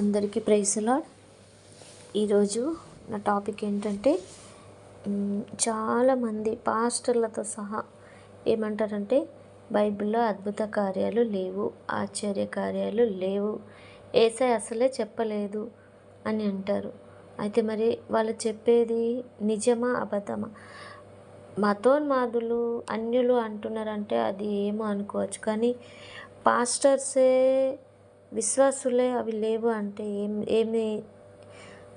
అందరికీ ప్రైస్లా ఈరోజు నా టాపిక్ ఏంటంటే చాలామంది పాస్టర్లతో సహా ఏమంటారంటే బైబిల్లో అద్భుత కార్యాలు లేవు ఆశ్చర్య కార్యాలు లేవు ఏసై అసలే చెప్పలేదు అని అంటారు. అయితే మరి వాళ్ళు చెప్పేది నిజమా అబద్ధమా? మతోన్మాదులు అన్యులు అంటున్నారంటే అది ఏమో అనుకోవచ్చు. కానీ పాస్టర్సే విశ్వాసులే అవి లేవు అంటే ఏం ఏమి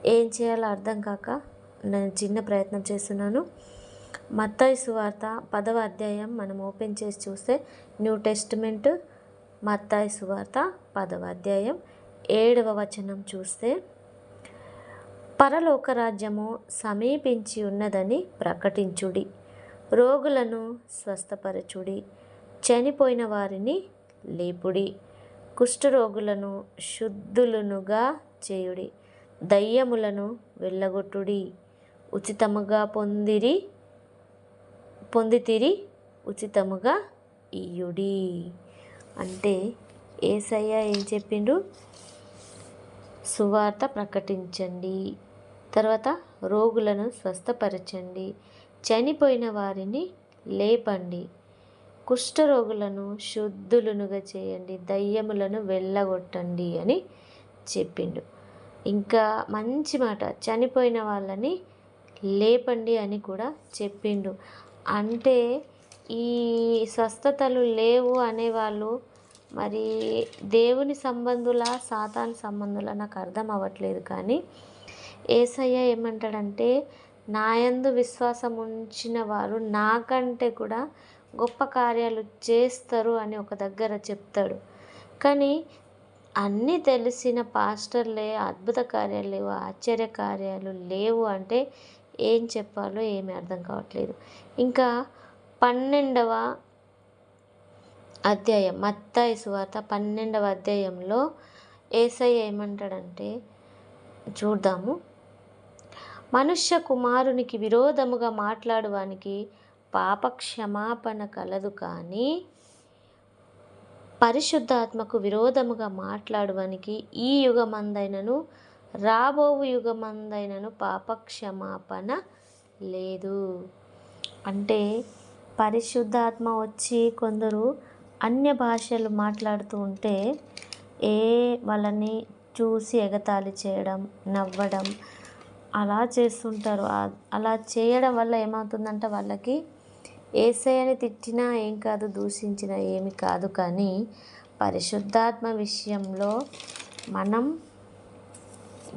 ఏం చేయాలో అర్థం కాక నేను చిన్న ప్రయత్నం చేస్తున్నాను. మత్తాయి సువార్త పదవ అధ్యాయం మనం ఓపెన్ చేసి చూస్తే న్యూ టెస్ట్మెంట్ మత్తాయి సువార్త పదవ అధ్యాయం ఏడవ వచనం చూస్తే పరలోక రాజ్యము సమీపించి ఉన్నదని ప్రకటించుడి. రోగులను స్వస్థపరచుడి. చనిపోయిన వారిని లేపుడి. కుష్ఠరోగులను శుద్ధులనుగా చేయుడి దయ్యములను వెళ్ళగొట్టుడి ఉచితముగా పొందిరి పొందితిరి ఉచితముగా ఇయుడి అంటే ఏసయ్య ఏం చెప్పిండు? సువార్త ప్రకటించండి తర్వాత రోగులను స్వస్థపరచండి చనిపోయిన వారిని లేపండి. కుష్ఠరోగులను శుద్ధులునుగా చేయండి దయ్యములను వెళ్ళగొట్టండి అని చెప్పిండు. ఇంకా మంచి మాట చనిపోయిన వాళ్ళని లేపండి అని కూడా చెప్పిండు. అంటే ఈ స్వస్థతలు లేవు అనేవాళ్ళు మరి దేవుని సంబంధుల సాతాన్ సంబంధుల నాకు అర్థం అవ్వట్లేదు. కానీ ఏసయ్య ఏమంటాడంటే నాయందు విశ్వాసం ఉంచిన వారు నాకంటే కూడా గొప్ప కార్యాలు చేస్తారు అని ఒక దగ్గర చెప్తాడు. కానీ అన్నీ తెలిసిన పాస్టర్లే అద్భుత కార్యాలు లేవు ఆశ్చర్య కార్యాలు లేవు అంటే ఏం చెప్పాలో ఏమీ అర్థం కావట్లేదు. ఇంకా పన్నెండవ అధ్యాయం మత్తాయి సువార్త పన్నెండవ అధ్యాయంలో ఏసై ఏమంటాడంటే చూద్దాము. మనుష్య కుమారునికి విరోధముగా మాట్లాడువానికి పాప క్షమాపణ కలదు కానీ పరిశుద్ధాత్మకు విరోధముగా మాట్లాడువానికి ఈ యుగమందైనను రాబోవు యుగమందైనను పాప క్షమాపణ లేదు. అంటే పరిశుద్ధాత్మ వచ్చి కొందరు అన్య భాషలు మాట్లాడుతూ ఉంటే ఏ వాళ్ళని చూసి ఎగతాళి చేయడం నవ్వడం అలా చేస్తుంటారు. అలా చేయడం వల్ల ఏమవుతుందంటే వాళ్ళకి ఏసయ్యని తిట్టినా ఏం కాదు దూషించినా ఏమి కాదు కానీ పరిశుద్ధాత్మ విషయంలో మనం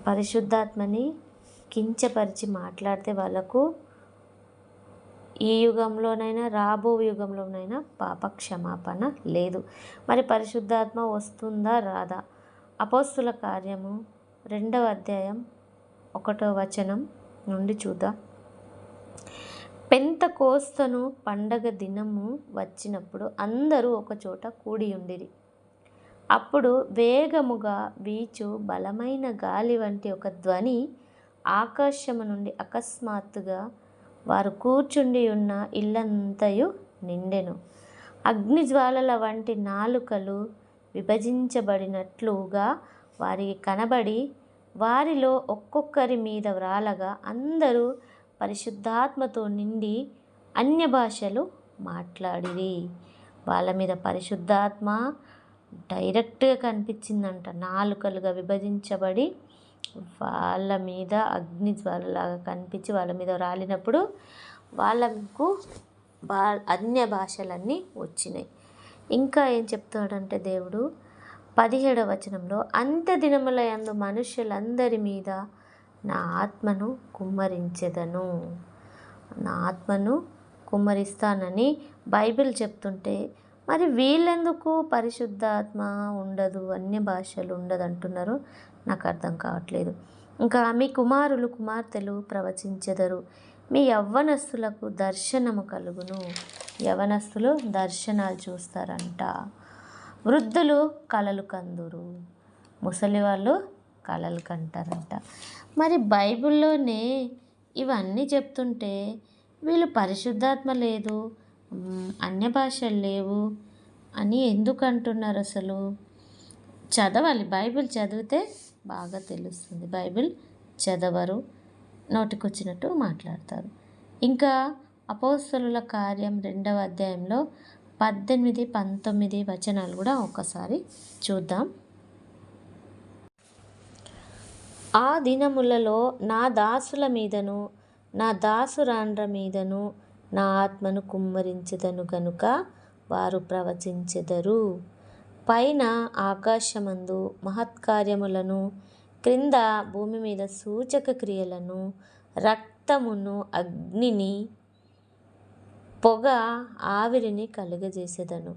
పరిశుద్ధాత్మని కించపరిచి మాట్లాడితే వాళ్ళకు ఈ యుగంలోనైనా రాబో యుగంలోనైనా పాప క్షమాపణ లేదు. మరి పరిశుద్ధాత్మ వస్తుందా రాదా? అపోస్తుల కార్యము రెండవ అధ్యాయం ఒకటో వచనం నుండి చూద్దాం. పెంత కోస్తను పండగ దినము వచ్చినప్పుడు అందరూ ఒకచోట కూడి ఉండిరి అప్పుడు వేగముగా వీచు బలమైన గాలి వంటి ఒక ధ్వని ఆకాశము నుండి అకస్మాత్తుగా వారు కూర్చుండి ఉన్న ఇల్లంతయు నిండెను. అగ్నిజ్వాలల వంటి నాలుకలు విభజించబడినట్లుగా వారికి కనబడి వారిలో ఒక్కొక్కరి మీద వ్రాలగా అందరూ పరిశుద్ధాత్మతో నిండి అన్య భాషలు మాట్లాడిరి. వాళ్ళ మీద పరిశుద్ధాత్మ డైరెక్ట్గా కనిపించిందంట. నాలుకలుగా విభజించబడి వాళ్ళ మీద అగ్ని జ్వాలలాగా కనిపించి వాళ్ళ మీద రాలినప్పుడు వాళ్ళకు బా అన్య భాషలన్నీ వచ్చినాయి. ఇంకా ఏం చెప్తాడంటే దేవుడు? పదిహేడవ వచనంలో అంత్య దినముల యందు మనుషులందరి మీద నా ఆత్మను కుమ్మరించెదను. నా ఆత్మను కుమ్మరిస్తానని బైబిల్ చెప్తుంటే మరి వీళ్ళెందుకు పరిశుద్ధాత్మ ఉండదు అన్య భాషలు ఉండదు అంటున్నారు నాకు అర్థం కావట్లేదు. ఇంకా మీ కుమారులు కుమార్తెలు ప్రవచించెదరు. మీ యవ్వనస్తులకు దర్శనము కలుగును. యవనస్తులు దర్శనాలు చూస్తారంట. వృద్ధులు కలలు కందురు. ముసలి వాళ్ళు కలలు కంటారంట. మరి బైబిల్లోనే ఇవన్నీ చెప్తుంటే వీళ్ళు పరిశుద్ధాత్మ లేదు అన్య భాషలు లేవు అని ఎందుకు అంటున్నారు అసలు? చదవాలి. బైబిల్ చదివితే బాగా తెలుస్తుంది. బైబిల్ చదవరు నోటికొచ్చినట్టు మాట్లాడతారు. ఇంకా అపోస్తలుల కార్యం రెండవ అధ్యాయంలో పద్దెనిమిది పంతొమ్మిది వచనాలు కూడా ఒకసారి చూద్దాం. ఆ దినములలో నా దాసుల మీదను నా దాసురాండ్ర మీదను నా ఆత్మను కుమ్మరించెదను గనుక వారు ప్రవచించెదరు. పైన ఆకాశమందు మహత్కార్యములను క్రింద భూమి మీద సూచక క్రియలను రక్తమును అగ్నిని పొగ ఆవిరిని కలుగజేసేదను.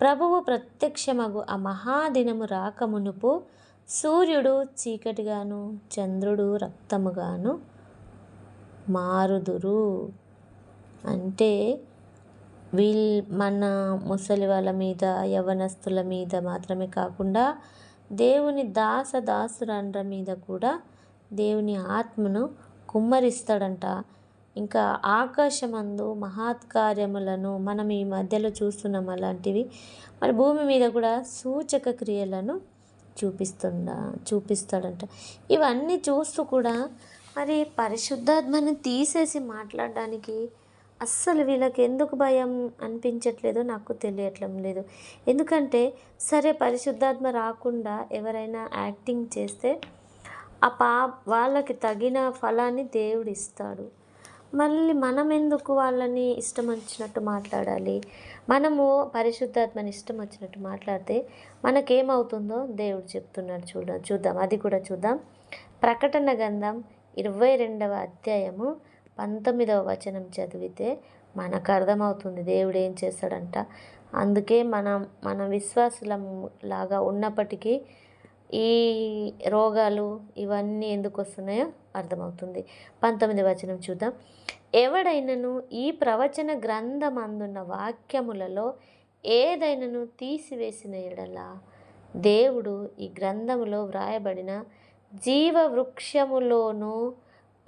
ప్రభువు ప్రత్యక్షమగు ఆ మహాదినము రాకమునుపు సూర్యుడు చీకటిగాను చంద్రుడు రక్తముగాను మారుదురు. అంటే వీల్ మన ముసలి వాళ్ళ మీద యవనస్తుల మీద మాత్రమే కాకుండా దేవుని దాస దాసురండ్ర మీద కూడా దేవుని ఆత్మను కుమ్మరిస్తాడంట. ఇంకా ఆకాశమందు మహాత్కార్యములను మనం ఈ మధ్యలో చూస్తున్నాం అలాంటివి. మరి భూమి మీద కూడా సూచక క్రియలను చూపిస్తుండ చూపిస్తాడంట. ఇవన్నీ చూస్తూ కూడా మరి పరిశుద్ధాత్మని తీసేసి మాట్లాడడానికి అస్సలు వీళ్ళకి ఎందుకు భయం అనిపించట్లేదో నాకు తెలియట్లం లేదు. ఎందుకంటే సరే పరిశుద్ధాత్మ రాకుండా ఎవరైనా యాక్టింగ్ చేస్తే ఆ పా వాళ్ళకి తగిన ఫలాన్ని దేవుడు ఇస్తాడు. మళ్ళీ మనం ఎందుకు వాళ్ళని ఇష్టం వచ్చినట్టు మాట్లాడాలి? మనము పరిశుద్ధాత్మని ఇష్టం వచ్చినట్టు మాట్లాడితే మనకేమవుతుందో దేవుడు చెప్తున్నాడు చూడ చూద్దాం అది కూడా చూద్దాం. ప్రకటన గంధం ఇరవై రెండవ అధ్యాయము పంతొమ్మిదవ వచనం చదివితే మనకు అర్థమవుతుంది దేవుడు ఏం చేస్తాడంట. అందుకే మనం మన విశ్వాసులం లాగా ఉన్నప్పటికీ ఈ రోగాలు ఇవన్నీ ఎందుకు వస్తున్నాయో అర్థమవుతుంది. పంతొమ్మిది వచనం చూద్దాం. ఎవడైనను ఈ ప్రవచన గ్రంథమందున్న వాక్యములలో ఏదైనను తీసివేసిన ఎడల దేవుడు ఈ గ్రంథములో వ్రాయబడిన జీవవృక్షములోను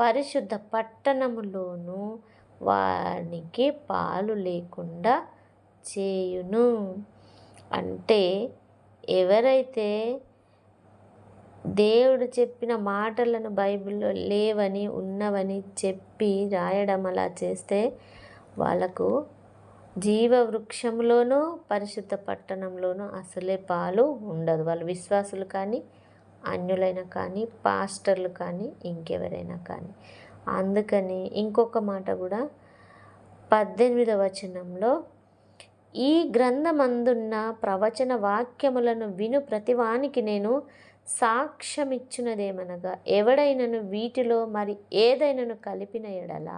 పరిశుద్ధ పట్టణములోను వానికి పాలు లేకుండా చేయును. అంటే ఎవరైతే దేవుడు చెప్పిన మాటలను బైబిల్లో లేవని ఉన్నవని చెప్పి రాయడం అలా చేస్తే వాళ్ళకు జీవ వృక్షంలోనూ పరిశుద్ధ పట్టణంలోనూ అసలే పాలు ఉండదు. వాళ్ళు విశ్వాసులు కానీ అన్యులైనా కానీ పాస్టర్లు కానీ ఇంకెవరైనా కానీ. అందుకని ఇంకొక మాట కూడా పద్దెనిమిదవ వచనంలో ఈ గ్రంథమందున్న ప్రవచన వాక్యములను విను ప్రతివానికి నేను సాక్ష్యమిచ్చినదేమనగా. ఎవడైనను వీటిలో మరి ఏదైనను కలిపిన ఎడల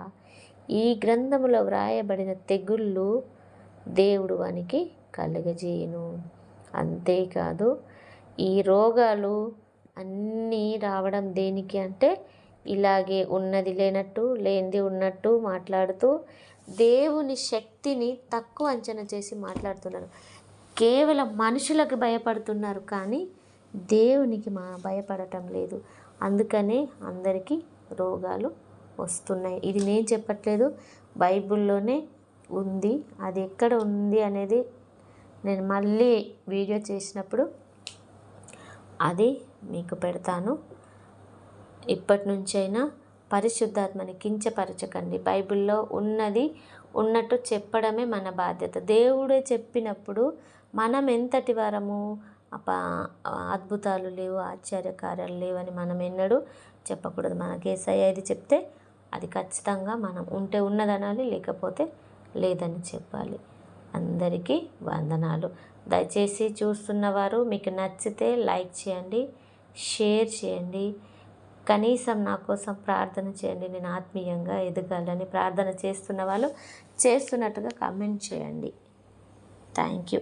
ఈ గ్రంథములో వ్రాయబడిన తెగుళ్ళు దేవుడు వానికి కలుగజేయును. అంతేకాదు ఈ రోగాలు అన్నీ రావడం దేనికి అంటే ఇలాగే ఉన్నది లేనట్టు లేనిది ఉన్నట్టు మాట్లాడుతూ దేవుని శక్తిని తక్కువ అంచనా చేసి మాట్లాడుతున్నారు. కేవలం మనుషులకు భయపడుతున్నారు కానీ దేవునికి మా భయపడటం లేదు. అందుకనే అందరికీ రోగాలు వస్తున్నాయి. ఇది నేను చెప్పట్లేదు. బైబిల్లోనే ఉంది. అది ఎక్కడ ఉంది అనేది నేను మళ్ళీ వీడియో చేసినప్పుడు అది మీకు పెడతాను. ఇప్పటి నుంచైనా పరిశుద్ధాత్మని కించపరచకండి. బైబిల్లో ఉన్నది ఉన్నట్టు చెప్పడమే మన బాధ్యత. దేవుడే చెప్పినప్పుడు మనం ఎంతటి వారము అద్భుతాలు లేవు ఆశ్చర్యకార్యాలు లేవని మనం ఎన్నడూ చెప్పకూడదు. మనకి ఏసఐ అది చెప్తే అది ఖచ్చితంగా మనం ఉంటే ఉన్నదనాలి లేకపోతే లేదని చెప్పాలి. అందరికీ వందనాలు. దయచేసి చూస్తున్నవారు మీకు నచ్చితే లైక్ చేయండి షేర్ చేయండి. కనీసం నా కోసం ప్రార్థన చేయండి. నేను ఆత్మీయంగా ఎదగాలని ప్రార్థన చేస్తున్న వాళ్ళు చేస్తున్నట్టుగా కామెంట్ చేయండి. Thank you